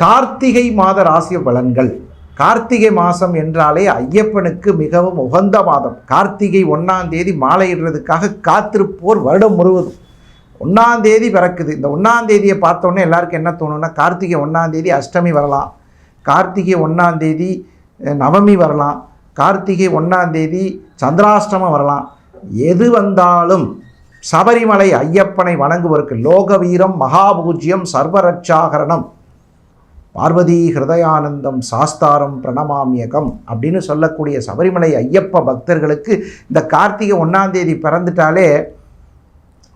கார்த்திகை மாத ராசி பலன்கள். கார்த்திகை மாதம் என்றாலே ஐயப்பனுக்கு மிகவும் உகந்த மாதம். கார்த்திகை ஒன்றாம் தேதி மாலையிடுறதுக்காக காத்திருப்போர் வருடம் முழுவதும். ஒன்றாம் தேதி பிறக்குது. இந்த ஒன்றாம் தேதியை பார்த்தோன்னே எல்லாருக்கும் என்ன தோணும்னா கார்த்திகை ஒன்றாம் தேதி அஷ்டமி வரலாம். கார்த்திகை ஒன்றாம் தேதி நவமி வரலாம். கார்த்திகை ஒன்றாம் தேதி சந்திராஷ்டமம் வரலாம். எது வந்தாலும் சபரிமலை ஐயப்பனை வணங்குவதற்கு லோக வீரம் மகாபூஜ்யம் சர்வரட்சாகரணம். பார்வதி ஹிருதயானந்தம் சாஸ்தாரம் பிரணமாமியகம் அப்படின்னு சொல்லக்கூடிய சபரிமலை ஐயப்ப பக்தர்களுக்கு இந்த கார்த்திகை ஒன்றாம் தேதி பிறந்துட்டாலே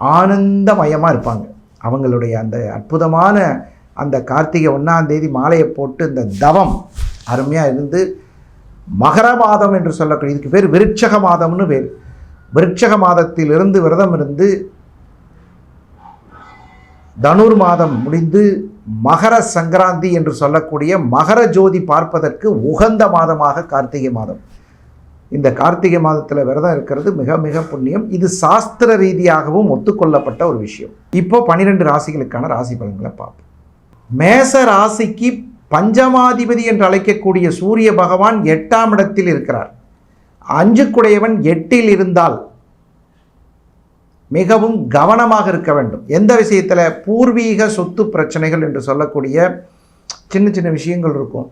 ஆனந்தமயமாக இருப்பாங்க. அவங்களுடைய அந்த அற்புதமான அந்த கார்த்திகை ஒன்றாம் தேதி மாலையை போட்டு இந்த தவம் அருமையாக இருந்து மகர மாதம் என்று சொல்லக்கூடிய இதுக்கு பேர் விருட்சக மாதம்னு பேர். விருட்சக மாதத்திலிருந்து விரதம் இருந்து தனுர் மாதம் முடிந்து மகர சங்கராந்தி என்று சொல்லக்கூடிய மகர ஜோதி பார்ப்பதற்கு உகந்த மாதமாக கார்த்திகை மாதம். இந்த கார்த்திகை மாதத்தில் விரதம் இருக்கிறது மிக மிக புண்ணியம். இது சாஸ்திர ரீதியாகவும் ஒத்துக்கொள்ளப்பட்ட ஒரு விஷயம். இப்போ பன்னிரெண்டு ராசிகளுக்கான ராசி பலன்களை பார்ப்போம். மேச ராசிக்கு பஞ்சமாதிபதி என்று அழைக்கக்கூடிய சூரிய பகவான் எட்டாம் இடத்தில் இருக்கிறார். அஞ்சுக்குடையவன் எட்டில் இருந்தால் மிகவும் கவனமாக இருக்க வேண்டும். எந்த விஷயத்தில் பூர்வீக சொத்து பிரச்சனைகள் என்று சொல்லக்கூடிய சின்ன சின்ன விஷயங்கள் இருக்கும்.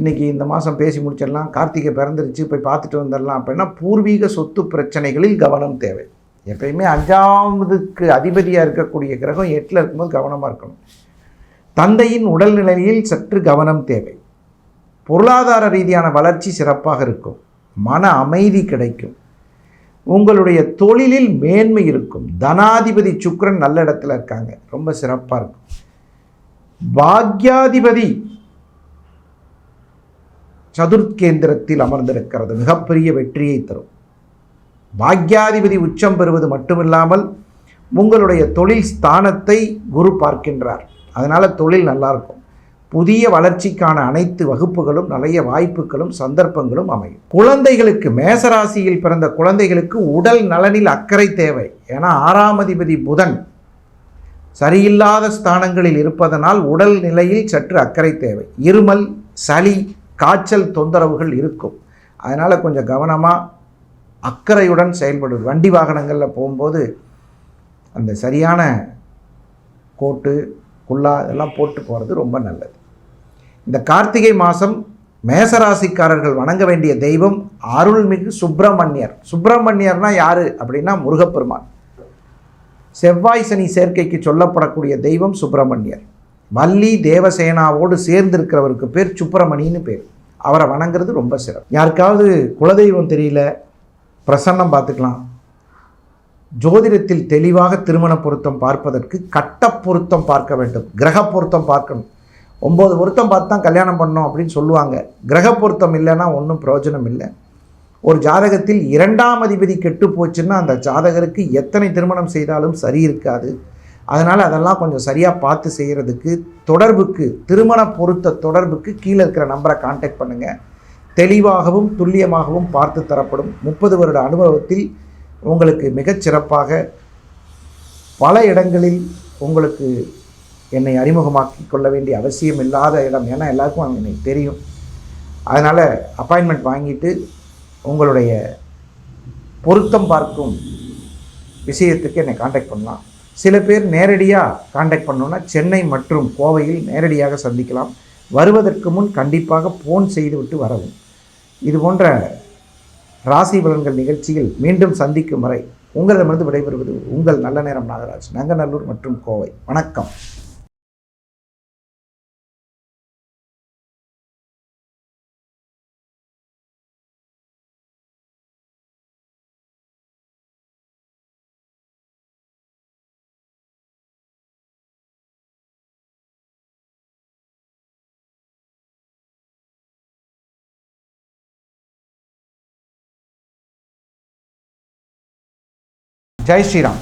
இன்றைக்கி இந்த மாதம் பேசி முடிச்சிடலாம். கார்த்திகை பிறந்துருச்சு போய் பார்த்துட்டு வந்துடலாம் அப்படின்னா பூர்வீக சொத்து பிரச்சனைகளில் கவனம் தேவை. எப்பயுமே அஞ்சாவதுக்கு அதிபதியாக இருக்கக்கூடிய கிரகம் எட்டில் இருக்கும்போது கவனமாக இருக்கணும். தந்தையின் உடல்நிலையில் சற்று கவனம் தேவை. பொருளாதார ரீதியான வளர்ச்சி சிறப்பாக இருக்கும். மன அமைதி கிடைக்கும். உங்களுடைய தொழிலில் மேன்மை இருக்கும். தனாதிபதி சுக்கரன் நல்ல இடத்துல இருக்காங்க. ரொம்ப சிறப்பாக இருக்கும். பாக்யாதிபதி சதுர்கேந்திரத்தில் அமர்ந்திருக்கிறது. மிகப்பெரிய வெற்றியை தரும். பாக்யாதிபதி உச்சம் பெறுவது மட்டுமில்லாமல் உங்களுடைய தொழில் ஸ்தானத்தை குரு பார்க்கின்றார். அதனால் தொழில் நல்லாயிருக்கும் புதிய வளர்ச்சிக்கான அனைத்து வகுப்புகளும் நிறைய வாய்ப்புகளும் சந்தர்ப்பங்களும் அமையும். குழந்தைகளுக்கு மேசராசியில் பிறந்த குழந்தைகளுக்கு உடல் நலனில் அக்கறை தேவை. ஏன்னா ஆறாம் அதிபதி புதன் சரியில்லாத ஸ்தானங்களில் இருப்பதனால் உடல் நிலையில் சற்று அக்கறை தேவை. இருமல் சளி காய்ச்சல் தொந்தரவுகள் இருக்கும். அதனால் கொஞ்சம் கவனமாக அக்கறையுடன் செயல்படுவது வண்டி வாகனங்களில் போகும்போது அந்த சரியான கோட்டு குல்லா இதெல்லாம் போட்டு போகிறது ரொம்ப நல்லது. இந்த கார்த்திகை மாதம் மேசராசிக்காரர்கள் வணங்க வேண்டிய தெய்வம் அருள்மிகு சுப்பிரமணியர். சுப்பிரமணியர்னா யார் அப்படின்னா முருகப்பெருமான். செவ்வாய் சனி சேர்க்கைக்கு சொல்லப்படக்கூடிய தெய்வம் சுப்பிரமணியர். வள்ளி தேவசேனாவோடு சேர்ந்திருக்கிறவருக்கு பேர் சுப்பிரமணின்னு பேர். அவரை வணங்குறது ரொம்ப சிறப்பு. யாருக்காவது குலதெய்வம் தெரியல? பிரசன்னம் பார்த்துக்கலாம். ஜோதிடத்தில் தெளிவாக திருமண பொருத்தம் பார்ப்பதற்கு கட்ட பொருத்தம் பார்க்க வேண்டும். கிரக பொருத்தம் பார்க்கணும். ஒம்பது பொருத்தம் பார்த்து தான் கல்யாணம் பண்ணோம் அப்படின்னு சொல்லுவாங்க. கிரக பொருத்தம் இல்லைன்னா ஒன்றும் பிரயோஜனம் இல்லை. ஒரு ஜாதகத்தில் இரண்டாம் அதிபதி கெட்டு போச்சுன்னா அந்த ஜாதகருக்கு எத்தனை திருமணம் செய்தாலும் சரி இருக்காது. அதனால் அதெல்லாம் கொஞ்சம் சரியாக பார்த்து செய்கிறதுக்கு தொடர்புக்கு திருமண பொருத்த தொடர்புக்கு கீழே இருக்கிற நம்பரை காண்டாக்ட் பண்ணுங்கள் தெளிவாகவும் துல்லியமாகவும் பார்த்து தரப்படும். முப்பது வருட அனுபவத்தில் உங்களுக்கு மிகச்சிறப்பாக பல இடங்களில் உங்களுக்கு என்னை அறிமுகமாக்கி கொள்ள வேண்டிய அவசியம் இல்லாத இடம் ஏன்னா எல்லாருக்கும் என்னை தெரியும். அதனால் அப்பாயின்மெண்ட் வாங்கிட்டு உங்களுடைய பொருத்தம் பார்க்கும் விஷயத்துக்கு என்னை காண்டாக்ட் பண்ணலாம். சில பேர் நேரடியாக காண்டாக்ட் பண்ணோன்னா சென்னை மற்றும் கோவையில் நேரடியாக சந்திக்கலாம். வருவதற்கு முன் கண்டிப்பாக ஃபோன் செய்துவிட்டு வரவும். இது போன்ற ராசி பலன்கள் நிகழ்ச்சியில் மீண்டும் சந்திக்கும் வரை உங்களிடமிருந்து விடைபெறுவது உங்கள் நல்ல நேரம் நாகராஜ் நங்கநல்லூர் மற்றும் கோவை. வணக்கம். जय श्री राम